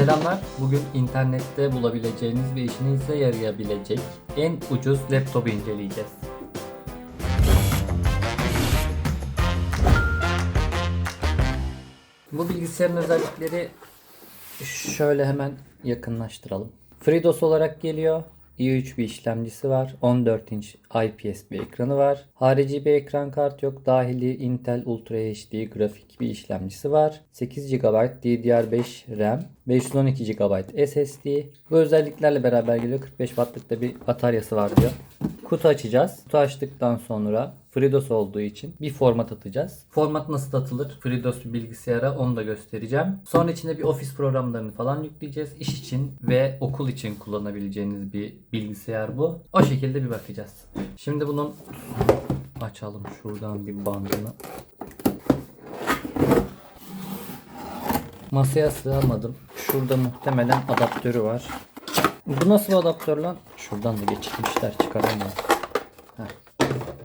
Selamlar. Bugün internette bulabileceğiniz ve işinize yarayabilecek en ucuz laptopu inceleyeceğiz. Bu bilgisayarın özellikleri şöyle hemen yakınlaştıralım. FreeDOS olarak geliyor. İ3 bir işlemcisi var. 14 inç IPS bir ekranı var. Harici bir ekran kart yok. Dahili Intel Ultra HD grafik bir işlemcisi var. 8 GB DDR5 RAM, 512 GB SSD. Bu özelliklerle beraber geliyor. 45 wattlık da bir bataryası var diyor. Kutu açacağız. Kutu açtıktan sonra FreeDOS olduğu için bir format atacağız. Format nasıl atılır? FreeDOS bilgisayara onu da göstereceğim. Sonra içine bir ofis programlarını falan yükleyeceğiz. İş için ve okul için kullanabileceğiniz bir bilgisayar bu. O şekilde bir bakacağız. Şimdi bunun açalım şuradan bir bandını. Masaya sığamadım. Şurada muhtemelen adaptörü var. Bu nasıl bir adaptör lan? Şuradan da geçirmişler çıkaramıyorum. Heh.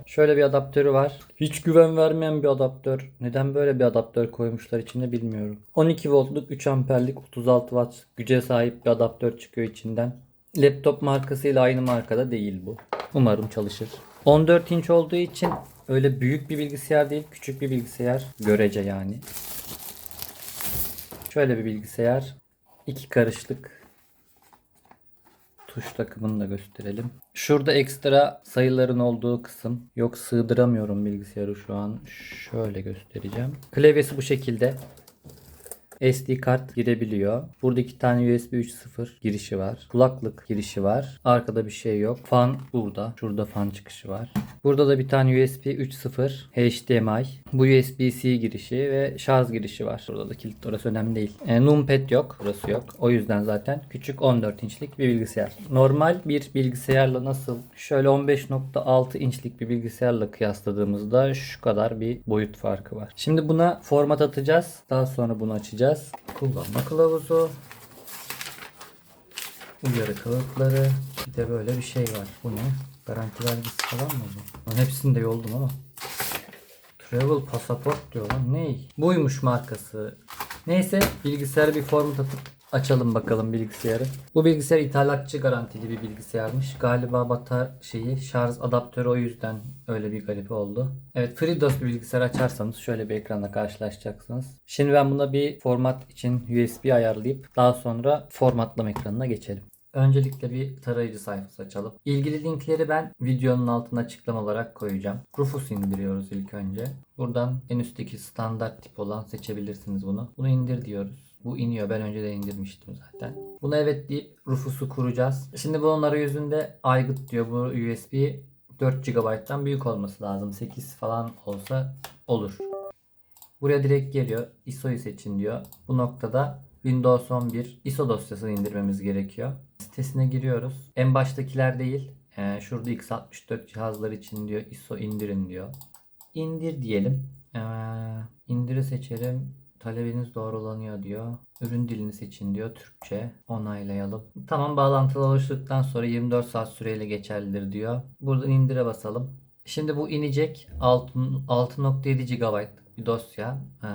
Şöyle bir adaptörü var. Hiç güven vermeyen bir adaptör. Neden böyle bir adaptör koymuşlar içine bilmiyorum. 12 voltluk 3 amperlik 36 watt güce sahip bir adaptör çıkıyor içinden. Laptop markasıyla aynı markada değil bu. Umarım çalışır. 14 inç olduğu için öyle büyük bir bilgisayar değil, küçük bir bilgisayar. Görece yani. Şöyle bir bilgisayar. iki karışlık tuş takımını da gösterelim. Şurada ekstra sayıların olduğu kısım. Yok sığdıramıyorum bilgisayarı şu an. Şöyle göstereceğim. Klavyesi bu şekilde. SD kart girebiliyor. Burada iki tane USB 3.0 girişi var. Kulaklık girişi var. Arkada bir şey yok. Fan burada. Şurada fan çıkışı var. Burada da bir tane USB 3.0 HDMI. Bu USB-C girişi ve şarj girişi var. Burada da kilit orası önemli değil. E, numpad yok. Burası yok. O yüzden zaten küçük 14 inçlik bir bilgisayar. Normal bir bilgisayarla nasıl şöyle 15.6 inçlik bir bilgisayarla kıyasladığımızda şu kadar bir boyut farkı var. Şimdi buna format atacağız. Daha sonra bunu açacağız. Kullanma kılavuzu. Uyarı kağıtları. Bir de böyle bir şey var. Bu ne? Garanti vergisi falan mı bu? Lan hepsini de yoldum ama. Travel pasaport diyor lan. Ney? Buymuş markası. Neyse bilgisayarı bir format atıp açalım bakalım bilgisayarı. Bu bilgisayar ithalatçı garantili bir bilgisayarmış. Galiba batar şeyi şarj adaptörü o yüzden öyle bir garip oldu. Evet FreeDOS bir bilgisayar açarsanız şöyle bir ekranla karşılaşacaksınız. Şimdi ben buna bir format için USB ayarlayıp daha sonra formatlama ekranına geçelim. Öncelikle bir tarayıcı sayfası açalım. İlgili linkleri ben videonun altına açıklama olarak koyacağım. Rufus indiriyoruz ilk önce. Buradan en üstteki standart tip olan seçebilirsiniz bunu. Bunu indir diyoruz. Bu iniyor. Ben önce de indirmiştim zaten. Buna evet deyip Rufus'u kuracağız. Şimdi bunun arayüzünde aygıt diyor. Bu USB 4 GB'dan büyük olması lazım. 8 falan olsa olur. Buraya direkt geliyor. ISO'yu seçin diyor. Bu noktada Windows 11 ISO dosyasını indirmemiz gerekiyor. Sitesine giriyoruz. En baştakiler değil. Ee, şurada x64 cihazlar için diyor ISO indirin diyor. İndir diyelim. Ee, indiri seçelim. Talebiniz doğrulanıyor diyor. Ürün dilini seçin diyor. Türkçe. Onaylayalım. Tamam bağlantılı oluştuktan sonra 24 saat süreyle geçerlidir diyor. Buradan indire basalım. Şimdi bu inecek. 6.7 GB bir dosya. Ee,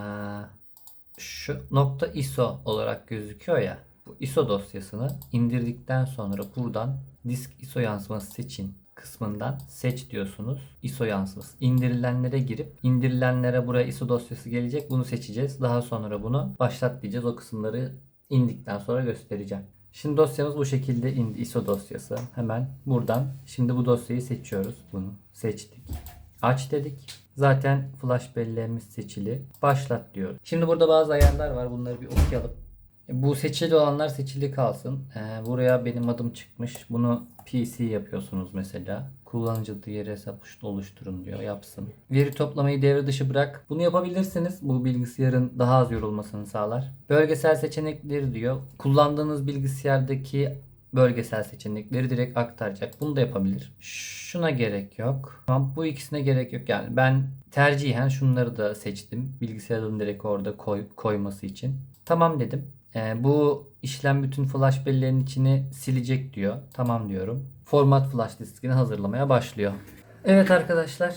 şu nokta ISO olarak gözüküyor ya. Bu ISO dosyasını indirdikten sonra buradan disk ISO yansıması seçin kısmından seç diyorsunuz. ISO yansıması. İndirilenlere girip indirilenlere buraya ISO dosyası gelecek. Bunu seçeceğiz. Daha sonra bunu başlat diyeceğiz. O kısımları indikten sonra göstereceğim. Şimdi dosyamız bu şekilde indi ISO dosyası. Hemen buradan şimdi bu dosyayı seçiyoruz. Bunu seçtik. Aç dedik. Zaten flash belleğimiz seçili. Başlat diyor. Şimdi burada bazı ayarlar var. Bunları bir okuyalım. Bu seçili olanlar seçili kalsın. Ee, buraya benim adım çıkmış. Bunu PC yapıyorsunuz mesela. Kullanıcı diğer hesap oluşturun diyor. Yapsın. Veri toplamayı devre dışı bırak. Bunu yapabilirsiniz. Bu bilgisayarın daha az yorulmasını sağlar. Bölgesel seçenekleri diyor. Kullandığınız bilgisayardaki bölgesel seçenekleri direkt aktaracak. Bunu da yapabilir. Şuna gerek yok. Ama bu ikisine gerek yok. Yani ben tercihen şunları da seçtim. Bilgisayarın direkt orada koy, koyması için. Tamam dedim. Ee, bu işlem bütün flash belleğinin içini silecek diyor. Tamam diyorum. Format flash diskini hazırlamaya başlıyor. Evet arkadaşlar.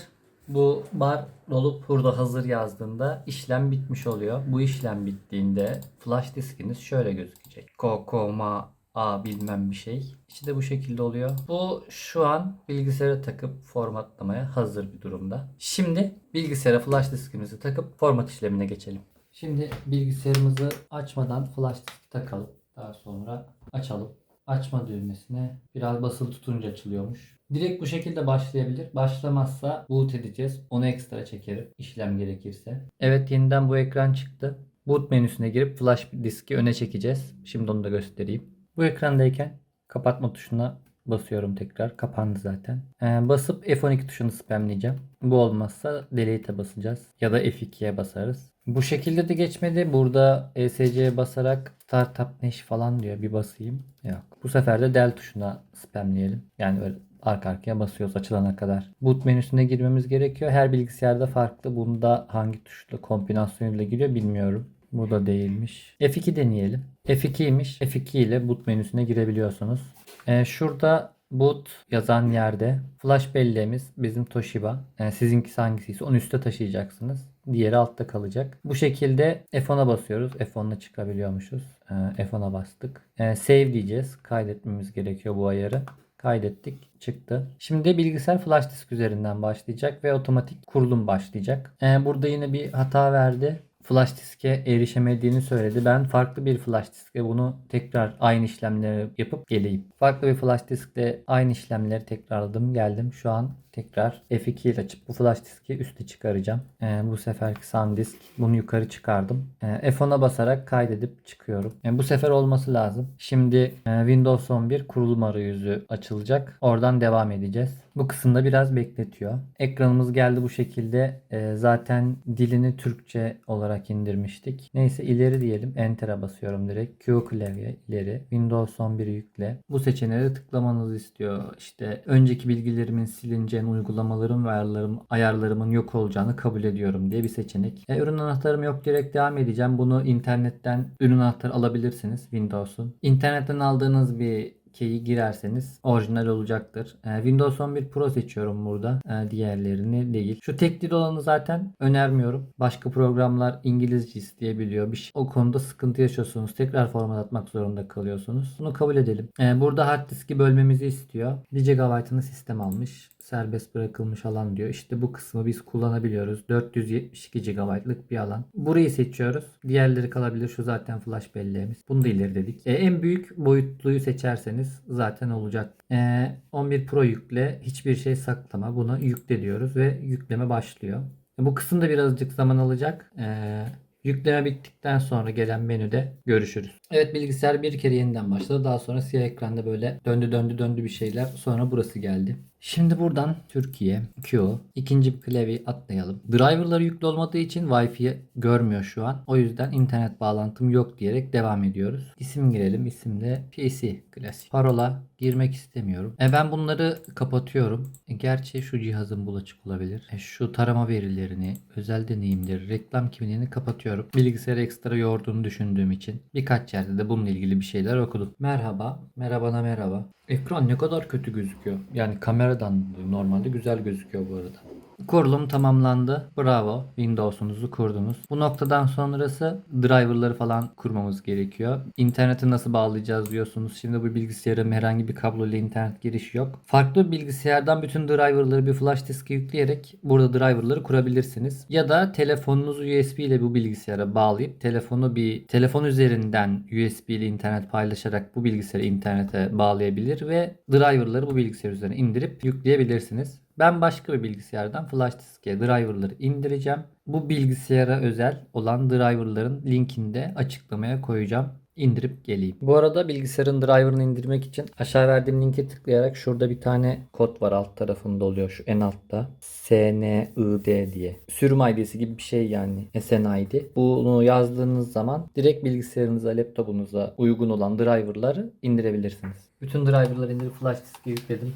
Bu bar dolup burada hazır yazdığında işlem bitmiş oluyor. Bu işlem bittiğinde flash diskiniz şöyle gözükecek. Kokoma A bilmem bir şey. De bu şekilde oluyor. Bu şu an bilgisayara takıp formatlamaya hazır bir durumda. Şimdi bilgisayara flash diskimizi takıp format işlemine geçelim. Şimdi bilgisayarımızı açmadan flash disk takalım. Daha sonra açalım. Açma düğmesine biraz basılı tutunca açılıyormuş. Direkt bu şekilde başlayabilir. Başlamazsa boot edeceğiz. Onu ekstra çekerim işlem gerekirse. Evet yeniden bu ekran çıktı. Boot menüsüne girip flash diski öne çekeceğiz. Şimdi onu da göstereyim. Bu ekrandayken kapatma tuşuna basıyorum tekrar. Kapandı zaten. Ee, basıp F12 tuşunu spamleyeceğim. Bu olmazsa delete'e basacağız. Ya da F2'ye basarız. Bu şekilde de geçmedi. Burada ESC'ye basarak Startup Neş falan diyor. Bir basayım. Yok. Bu sefer de del tuşuna spamleyelim. Yani öyle arka arkaya basıyoruz açılana kadar. Boot menüsüne girmemiz gerekiyor. Her bilgisayarda farklı. Bunda hangi tuşla kombinasyonuyla giriyor bilmiyorum. Bu da değilmiş. F2 deneyelim. F2'ymiş. F2 ile boot menüsüne girebiliyorsunuz. Ee, şurada boot yazan yerde flash belleğimiz bizim Toshiba. Yani sizinkisi hangisiyse onu üstte taşıyacaksınız. Diğeri altta kalacak. Bu şekilde F10'a basıyoruz. F10'la çıkabiliyormuşuz. Ee, F10'a bastık. Ee, save diyeceğiz. Kaydetmemiz gerekiyor bu ayarı. Kaydettik. Çıktı. Şimdi bilgisayar flash disk üzerinden başlayacak ve otomatik kurulum başlayacak. Ee, burada yine bir hata verdi flash diske erişemediğini söyledi. Ben farklı bir flash diskle bunu tekrar aynı işlemleri yapıp geleyim. Farklı bir flash diskle aynı işlemleri tekrarladım. Geldim. Şu an tekrar F2 ile açıp bu flash diski üste çıkaracağım. Ee, bu seferki SanDisk. Bunu yukarı çıkardım. Ee, F10'a basarak kaydedip çıkıyorum. Yani bu sefer olması lazım. Şimdi e, Windows 11 kurulum arayüzü açılacak. Oradan devam edeceğiz. Bu kısımda biraz bekletiyor. Ekranımız geldi bu şekilde. Ee, zaten dilini Türkçe olarak indirmiştik. Neyse ileri diyelim. Enter'a basıyorum direkt. Q klavye ileri. Windows 11'i yükle. Bu seçeneğe tıklamanızı istiyor. İşte önceki bilgilerimin silineceğini, uygulamalarım ve ayarlarım, ayarlarımın yok olacağını kabul ediyorum diye bir seçenek. E, ürün anahtarım yok direkt devam edeceğim. Bunu internetten ürün anahtarı alabilirsiniz Windows'un. İnternetten aldığınız bir key'i girerseniz orijinal olacaktır. Ee, Windows 11 Pro seçiyorum burada. Ee, diğerlerini değil. Şu tek dil olanı zaten önermiyorum. Başka programlar İngilizce isteyebiliyor. Bir şey, o konuda sıkıntı yaşıyorsunuz. Tekrar format atmak zorunda kalıyorsunuz. Bunu kabul edelim. Ee, burada hard diski bölmemizi istiyor. 1 GB'ını sistem almış serbest bırakılmış alan diyor. İşte bu kısmı biz kullanabiliyoruz. 472 GB'lık bir alan. Burayı seçiyoruz. Diğerleri kalabilir. Şu zaten flash belleğimiz. Bunu da ileri dedik. E, en büyük boyutluyu seçerseniz zaten olacak. E, 11 Pro yükle. Hiçbir şey saklama. Buna yükle diyoruz ve yükleme başlıyor. E, bu kısımda birazcık zaman alacak. E, Yükleme bittikten sonra gelen menüde görüşürüz. Evet bilgisayar bir kere yeniden başladı. Daha sonra siyah ekranda böyle döndü döndü döndü bir şeyler. Sonra burası geldi. Şimdi buradan Türkiye, Q, ikinci klavyeyi atlayalım. Driverları yüklü olmadığı için Wi-Fi görmüyor şu an. O yüzden internet bağlantım yok diyerek devam ediyoruz. İsim girelim. İsim de PC klasik. Parola girmek istemiyorum. E ben bunları kapatıyorum. E gerçi şu cihazın bulaşık olabilir. E şu tarama verilerini, özel deneyimleri, reklam kimliğini kapatıyorum. Bilgisayarı ekstra yorduğunu düşündüğüm için birkaç yerde de bununla ilgili bir şeyler okudum. Merhaba. Merhabana merhaba. Ekran ne kadar kötü gözüküyor. Yani kameradan normalde güzel gözüküyor bu arada. Kurulum tamamlandı. Bravo. Windows'unuzu kurdunuz. Bu noktadan sonrası driverları falan kurmamız gerekiyor. İnternete nasıl bağlayacağız diyorsunuz. Şimdi bu bilgisayarın herhangi bir kablo ile internet girişi yok. Farklı bilgisayardan bütün driverları bir flash diske yükleyerek burada driverları kurabilirsiniz. Ya da telefonunuzu USB ile bu bilgisayara bağlayıp telefonu bir telefon üzerinden USB ile internet paylaşarak bu bilgisayarı internete bağlayabilir ve driverları bu bilgisayar üzerine indirip yükleyebilirsiniz. Ben başka bir bilgisayardan flash diske driverları indireceğim. Bu bilgisayara özel olan driverların linkini de açıklamaya koyacağım. İndirip geleyim. Bu arada bilgisayarın driverını indirmek için aşağı verdiğim linke tıklayarak şurada bir tane kod var alt tarafında oluyor şu en altta. SNID diye. Sürüm ID'si gibi bir şey yani. SNID. Bunu yazdığınız zaman direkt bilgisayarınıza, laptopunuza uygun olan driverları indirebilirsiniz. Bütün driverları indirip flash diske yükledim.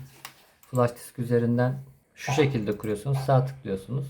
Flash disk üzerinden şu şekilde kuruyorsunuz. Sağ tıklıyorsunuz.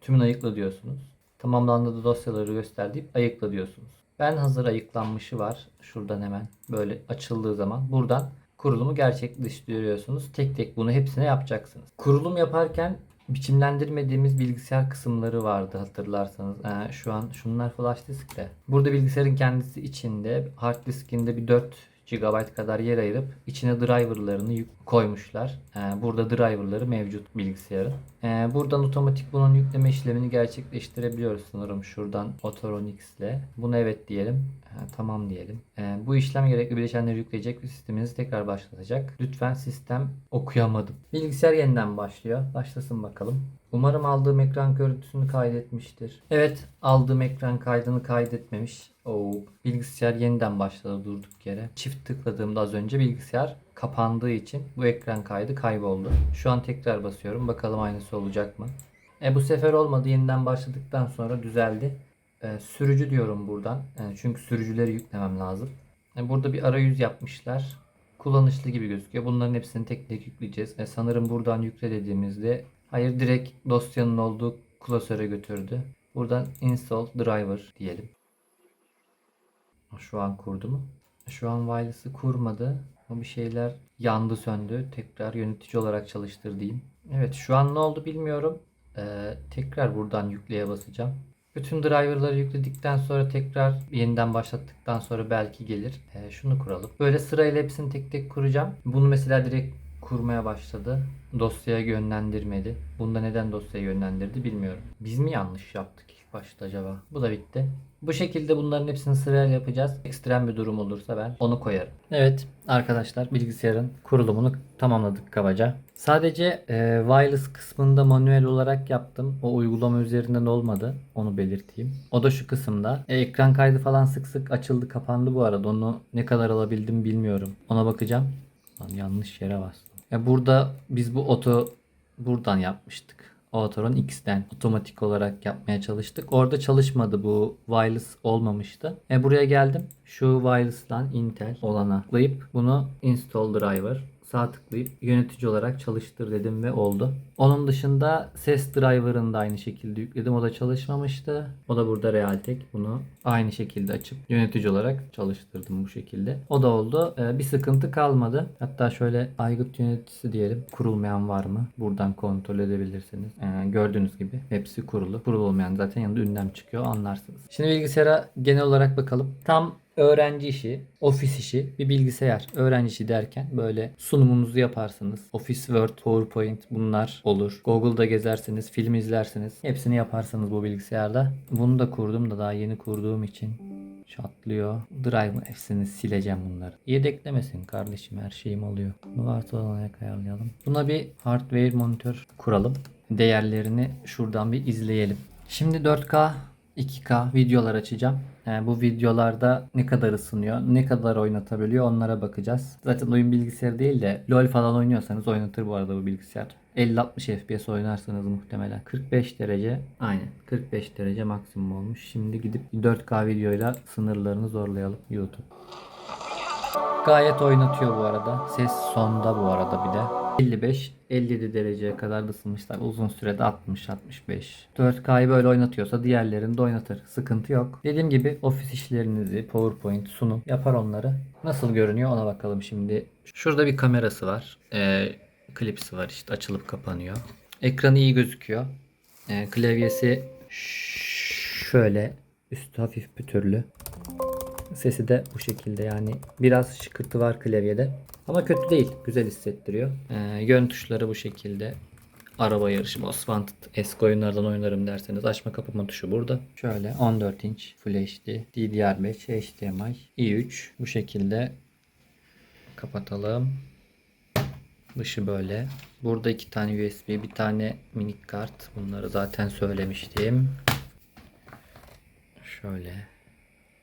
Tümünü ayıkla diyorsunuz. Tamamlandı dosyaları göster deyip ayıkla diyorsunuz. Ben hazır ayıklanmışı var. Şuradan hemen böyle açıldığı zaman buradan kurulumu gerçekleştiriyorsunuz. Tek tek bunu hepsine yapacaksınız. Kurulum yaparken biçimlendirmediğimiz bilgisayar kısımları vardı hatırlarsanız. Ee, şu an şunlar flash disk de. Burada bilgisayarın kendisi içinde hard diskinde bir 4 GB kadar yer ayırıp içine driverlarını koymuşlar. Ee, burada driverları mevcut bilgisayarın. Ee, buradan otomatik bunun yükleme işlemini gerçekleştirebiliyoruz sanırım şuradan Autoronix ile. Bunu evet diyelim. Ee, tamam diyelim. Bu işlem gerekli bileşenleri yükleyecek ve sisteminizi tekrar başlatacak. Lütfen sistem okuyamadım. Bilgisayar yeniden başlıyor. Başlasın bakalım. Umarım aldığım ekran görüntüsünü kaydetmiştir. Evet, aldığım ekran kaydını kaydetmemiş. Oo, bilgisayar yeniden başladı durduk yere. Çift tıkladığımda az önce bilgisayar kapandığı için bu ekran kaydı kayboldu. Şu an tekrar basıyorum. Bakalım aynısı olacak mı? E bu sefer olmadı. Yeniden başladıktan sonra düzeldi. E, sürücü diyorum buradan. E, çünkü sürücüleri yüklemem lazım. E, burada bir arayüz yapmışlar. Kullanışlı gibi gözüküyor. Bunların hepsini tek tek yükleyeceğiz. E, sanırım buradan yükle dediğimizde hayır direkt dosyanın olduğu klasöre götürdü. Buradan install driver diyelim. Şu an kurdu mu? Şu an wireless'ı kurmadı. O bir şeyler yandı söndü. Tekrar yönetici olarak çalıştır diyeyim. Evet şu an ne oldu bilmiyorum. Ee, tekrar buradan yükleye basacağım. Bütün driverları yükledikten sonra tekrar yeniden başlattıktan sonra belki gelir. Ee, şunu kuralım. Böyle sırayla hepsini tek tek kuracağım. Bunu mesela direkt kurmaya başladı. Dosyaya yönlendirmedi. Bunda neden dosyaya yönlendirdi bilmiyorum. Biz mi yanlış yaptık ilk başta acaba? Bu da bitti. Bu şekilde bunların hepsini sırayla yapacağız. Ekstrem bir durum olursa ben onu koyarım. Evet arkadaşlar bilgisayarın kurulumunu tamamladık kabaca. Sadece e, wireless kısmında manuel olarak yaptım. O uygulama üzerinden olmadı. Onu belirteyim. O da şu kısımda. E, ekran kaydı falan sık sık açıldı kapandı bu arada. Onu ne kadar alabildim bilmiyorum. Ona bakacağım. Lan yanlış yere bastım. Ya burada biz bu oto buradan yapmıştık. Autoron X'ten otomatik olarak yapmaya çalıştık. Orada çalışmadı bu wireless olmamıştı. E buraya geldim. Şu wireless'tan Intel olana tıklayıp bunu install driver sağ tıklayıp yönetici olarak çalıştır dedim ve oldu. Onun dışında ses driver'ını da aynı şekilde yükledim. O da çalışmamıştı. O da burada Realtek. Bunu aynı şekilde açıp yönetici olarak çalıştırdım bu şekilde. O da oldu. Ee, bir sıkıntı kalmadı. Hatta şöyle aygıt yöneticisi diyelim. Kurulmayan var mı? Buradan kontrol edebilirsiniz. Ee, gördüğünüz gibi hepsi kurulu. Kurulu olmayan zaten yanında ünlem çıkıyor anlarsınız. Şimdi bilgisayara genel olarak bakalım. Tam öğrenci işi, ofis işi, bir bilgisayar. Öğrenci işi derken böyle sunumunuzu yaparsınız. Office, Word, PowerPoint bunlar olur. Google'da gezersiniz, film izlersiniz. Hepsini yaparsınız bu bilgisayarda. Bunu da kurdum da daha yeni kurduğum için çatlıyor. Drive hepsini sileceğim bunları. Yedeklemesin kardeşim her şeyim oluyor. Bunu varsa olarak ayarlayalım. Buna bir hardware monitör kuralım. Değerlerini şuradan bir izleyelim. Şimdi 4K 2K videolar açacağım. Yani bu videolarda ne kadar ısınıyor, ne kadar oynatabiliyor onlara bakacağız. Zaten oyun bilgisayarı değil de LoL falan oynuyorsanız oynatır bu arada bu bilgisayar. 50-60 FPS oynarsanız muhtemelen. 45 derece aynen 45 derece maksimum olmuş. Şimdi gidip 4K videoyla sınırlarını zorlayalım YouTube. Gayet oynatıyor bu arada. Ses sonda bu arada bir de. 55 57 dereceye kadar da ısınmışlar. Uzun sürede 60 65. 4K'yı böyle oynatıyorsa diğerlerini de oynatır. Sıkıntı yok. Dediğim gibi ofis işlerinizi, PowerPoint, sunum yapar onları. Nasıl görünüyor ona bakalım şimdi. Şurada bir kamerası var. Ee, klipsi var işte açılıp kapanıyor. Ekranı iyi gözüküyor. Ee, klavyesi şöyle üstü hafif pütürlü. Sesi de bu şekilde yani biraz şıkırtı var klavyede. Ama kötü değil. Güzel hissettiriyor. Ee, yön tuşları bu şekilde. Araba yarışı, Most eski oyunlardan oynarım derseniz açma kapama tuşu burada. Şöyle 14 inç Full HD, DDR5, HDMI, i3 bu şekilde kapatalım. Dışı böyle. Burada iki tane USB, bir tane minik kart. Bunları zaten söylemiştim. Şöyle.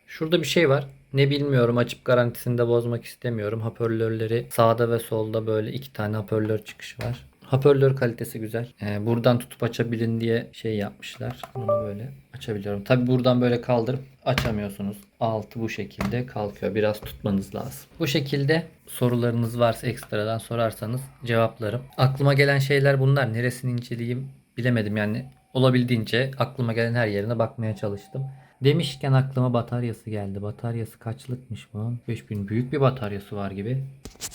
Şurada bir şey var. Ne bilmiyorum açıp garantisini de bozmak istemiyorum. Hoparlörleri sağda ve solda böyle iki tane hoparlör çıkışı var. Hoparlör kalitesi güzel. Ee, buradan tutup açabilin diye şey yapmışlar. Bunu böyle açabiliyorum. Tabi buradan böyle kaldırıp açamıyorsunuz. Altı bu şekilde kalkıyor. Biraz tutmanız lazım. Bu şekilde sorularınız varsa ekstradan sorarsanız cevaplarım. Aklıma gelen şeyler bunlar. Neresini inceleyeyim bilemedim yani. Olabildiğince aklıma gelen her yerine bakmaya çalıştım. Demişken aklıma bataryası geldi. Bataryası kaçlıkmış bunun? 5000 büyük bir bataryası var gibi.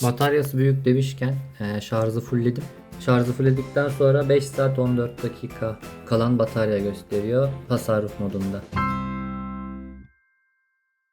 Bataryası büyük demişken e, şarjı fullledim. Şarjı fulledikten sonra 5 saat 14 dakika kalan batarya gösteriyor tasarruf modunda.